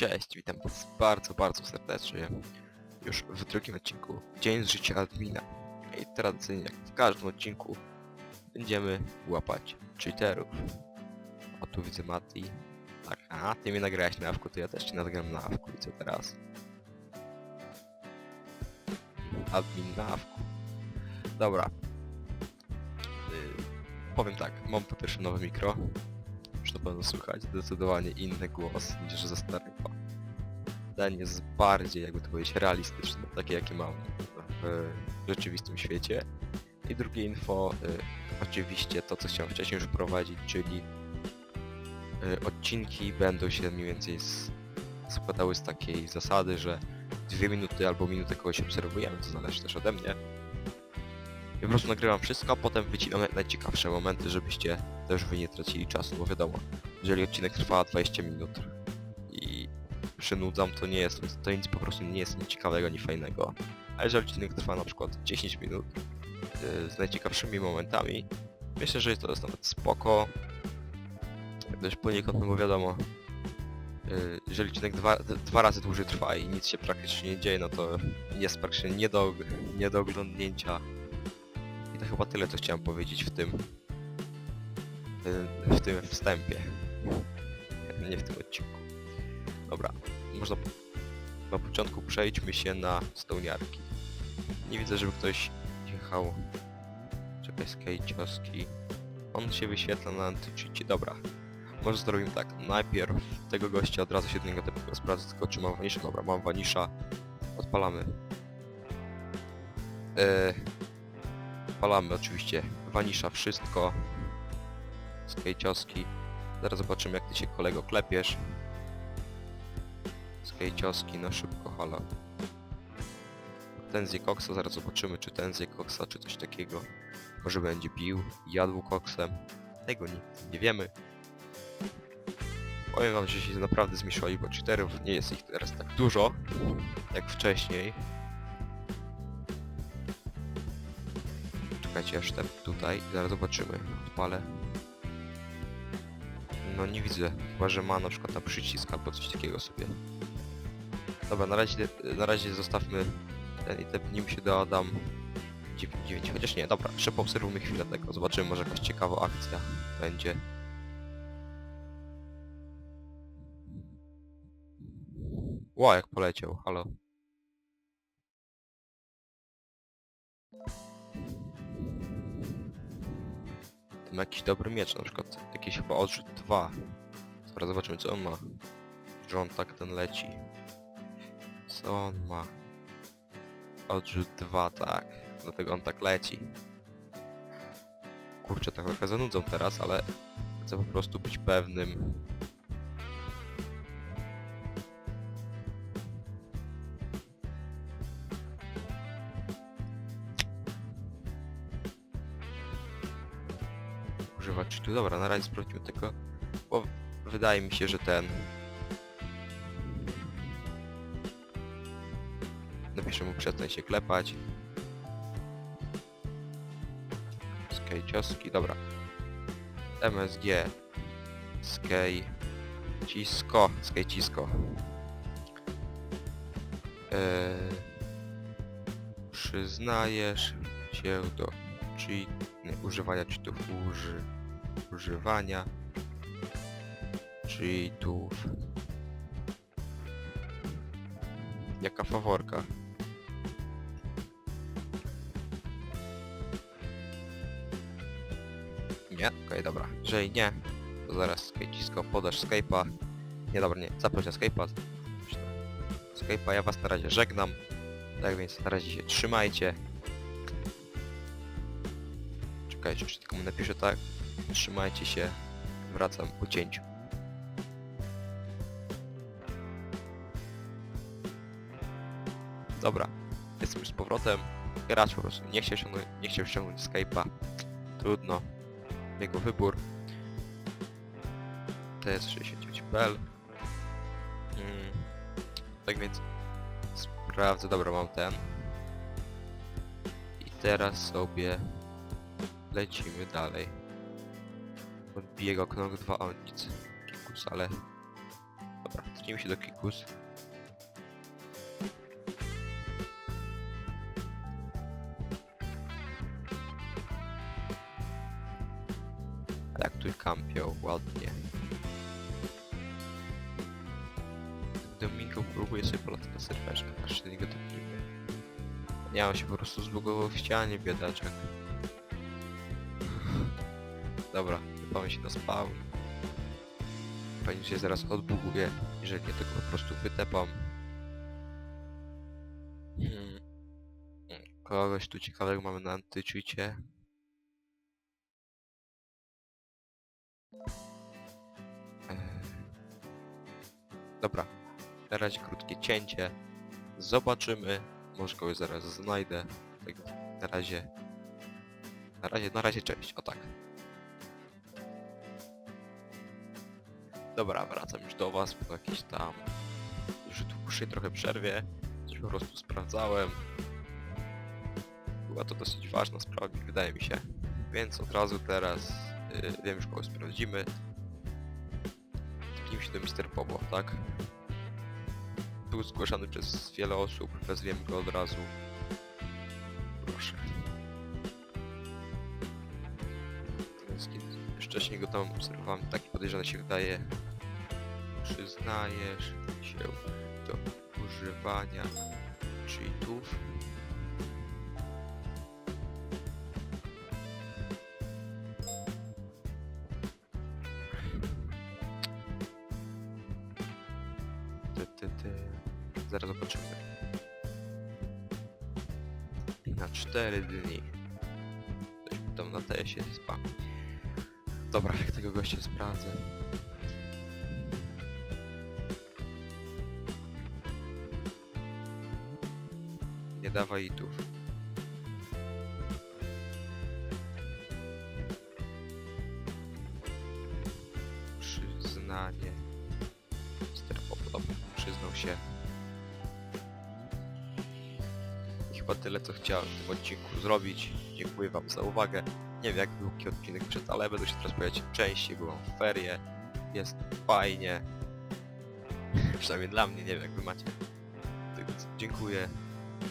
Cześć, witam was bardzo, bardzo serdecznie. Już w drugim odcinku Dzień z życia admina. I tradycyjnie, jak w każdym odcinku, będziemy łapać cheaterów. O, tu widzę Mati. Tak, a ty mnie nagrałeś na awku, to ja też cię nagram na awku. I co teraz? Admin na awku. Dobra. Y, powiem tak, mam po pierwsze nowe mikro, już na pewno słychać zdecydowanie inny głos niż ze starego. Ten jest bardziej, jakby to powiedzieć, realistyczny, takie jakie mam w rzeczywistym świecie. I drugie info, y, oczywiście to, co chciałem wcześniej już wprowadzić, czyli y, odcinki będą się mniej więcej składały z takiej zasady, że dwie minuty albo minutę kogoś obserwujemy, to zależy też ode mnie. I po prostu nagrywam wszystko, a potem wycinam najciekawsze momenty, żebyście też wy nie tracili czasu, bo wiadomo, jeżeli odcinek trwa 20 minut przynudzam, to nie jest, to nic po prostu nie jest nic ciekawego, ani fajnego. A jeżeli odcinek trwa na przykład 10 minut yy, z najciekawszymi momentami, myślę, że to jest nawet spoko. Też poniekąd, no bo wiadomo, yy, jeżeli odcinek dwa, dwa razy dłużej trwa i nic się praktycznie nie dzieje, no to jest praktycznie nie do, nie do oglądnięcia. I to chyba tyle, co chciałem powiedzieć w tym y, w tym wstępie. Nie w tym odcinku. Dobra, można na początku przejdźmy się na stołniarki. Nie widzę, żeby ktoś jechał. Czekaj, skejcioski. On się wyświetla na antyczycie. Dobra. Może zrobimy tak. Najpierw tego gościa od razu się do niego tego sprawdzę, tylko czy mam wanisza. Dobra, mam wanisza. Odpalamy. Eee, odpalamy oczywiście wanisza wszystko skejcioski. Zaraz zobaczymy jak ty się kolego klepiesz. Skejcioski, no szybko, halo. Ten zje koksa, zaraz zobaczymy czy ten zje koksa, czy coś takiego. Może będzie pił, jadł koksem. Tego nikt nie wiemy. Powiem wam, że się naprawdę zmniejszyła liczba cheaterów. Nie jest ich teraz tak dużo, jak wcześniej. Czekajcie, aż ten tutaj. Zaraz zobaczymy. Odpalę. No nie widzę, chyba że ma na przykład na przycisk albo coś takiego sobie. Dobra, na razie, na razie zostawmy ten i tepnijmy się do Adam 99, chociaż nie, dobra, jeszcze poobserwujmy chwilę tego, zobaczymy może jakaś ciekawa akcja będzie. Ła, jak poleciał, halo. Tam jakiś dobry miecz, na przykład jakiś chyba odrzut 2. Zaraz zobaczymy co on ma. Że on tak ten leci. Co on ma? Odrzut 2, tak. Dlatego on tak leci. Kurczę, tak trochę zanudzą teraz, ale chcę po prostu być pewnym. używać tu. Dobra, na razie sprawdźmy tylko, bo wydaje mi się, że ten... Napiszę mu przestań się klepać. Skejcioski, dobra. MSG. Skej... Cisko. Skejcisko. Eee, przyznajesz się do cheat, nie, używania cheatów uży, używania cheatów jaka faworka dobra jeżeli nie to zaraz skejcisko podasz Skype'a nie dobra nie zaproś na Skype'a Skype'a ja was na razie żegnam tak więc na razie się trzymajcie Czekajcie, jeszcze tylko mu napiszę tak. Trzymajcie się. Wracam po cięciu. Dobra, jestem już z powrotem. Gracz po prostu nie chciał ściągnąć, nie ściągnąć Skype'a. Trudno. Jego wybór. TS69.pl mm. Tak więc sprawdzę, dobra mam ten. I teraz sobie lecimy dalej. Odbije go krąg 2 o nic. Kikus, ale... Dobra, Cofnijmy się do Kikus. Jak tu kampią, ładnie. Domingo próbuje sobie polatać na serwerze, aż się niego topnimy. Nie, on się po prostu zbugował w ścianie, biedaczek. Dobra, wypamy się na spawn. Pani się zaraz odbuguje, jeżeli nie, to go po prostu wytepam. Hmm. Kogoś tu ciekawego mamy na antyczycie. Dobra, na razie krótkie cięcie. Zobaczymy. Może kogoś zaraz znajdę. Na razie. Na razie, na razie cześć. O tak. Dobra, wracam już do was po jakiejś tam już dłuższej trochę przerwie. Coś po prostu sprawdzałem. Była to dosyć ważna sprawa, wydaje mi się. Więc od razu teraz wiem już kogo sprawdzimy. Tknijmy się do Mr. Popo, tak? Był zgłaszany przez wiele osób, wezwiemy go od razu. Proszę. Wcześniej go tam obserwowałem, taki podejrzany się wydaje. Przyznajesz się do używania cheatów. Zaraz zobaczymy. Na 4 dni. Mi tam na TS-ie spam. Dobra, jak tego gościa sprawdzę. Nie dawaj itów. Chciałem w tym odcinku zrobić. Dziękuję wam za uwagę. Nie wiem jak jaki odcinek przed, ale będę się teraz pojawiać częściej, byłam w ferie. Jest fajnie. Przynajmniej dla mnie, nie wiem jak wy macie. Tak dziękuję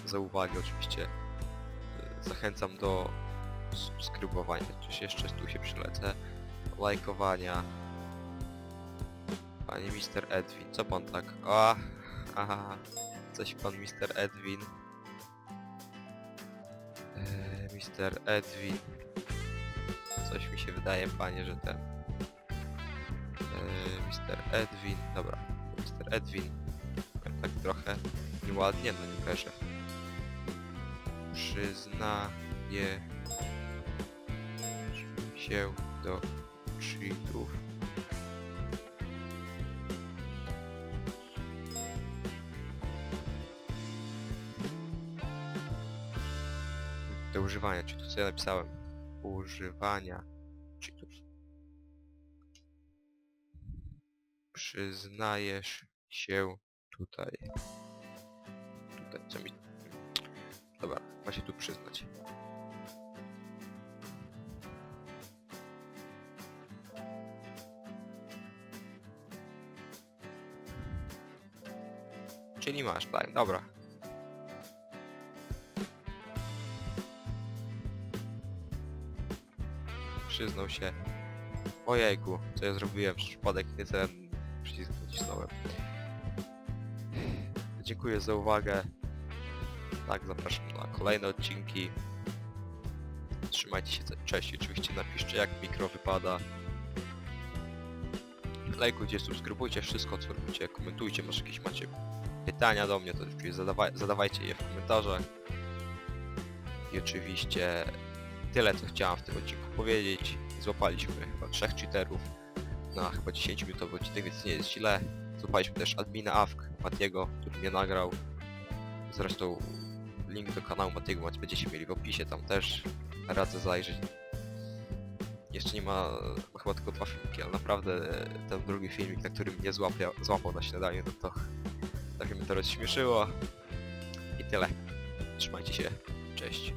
za uwagę oczywiście. Y, Zachęcam do subskrybowania, coś jeszcze tu się przylecę. Lajkowania. Panie Mister Edwin, co pan tak? O, aha, coś pan Mister Edwin. Mister Edwin. Coś mi się wydaje, panie, że ten... Eee, Mister Edwin, dobra. Mister Edwin. Tak trochę nieładnie, no nie wierzę. Przyznaje się do cheatów. Do używania cheatów, co ja napisałem? Używania cheatów. Przyznajesz się tutaj. Tutaj, co mi... Dobra, ma się tu przyznać. Czyli masz, tak, dobra. Przyznał się. Ojejku, co ja zrobiłem? Przypadek nie ten przycisk nacisnąłem. Dziękuję za uwagę. Tak, zapraszam na kolejne odcinki. Trzymajcie się, cześć. Oczywiście napiszcie jak mikro wypada. Lajkujcie, subskrybujcie wszystko co robicie, komentujcie, może jakieś macie pytania do mnie, to zadawaj, zadawajcie je w komentarzach. I oczywiście tyle co chciałem w tym odcinku powiedzieć. Złapaliśmy chyba trzech cheaterów na chyba 10 minutowy odcinek, więc nie jest źle. Złapaliśmy też admina AFK, Matiego, który mnie nagrał. Zresztą link do kanału Matiego będziecie mieli w opisie, tam też radzę zajrzeć. Jeszcze nie ma, ma chyba tylko dwa filmiki, ale naprawdę e, ten drugi filmik, na którym mnie złapia, złapał na śniadaniu, no to trochę mnie to rozśmieszyło. I tyle. Trzymajcie się, cześć.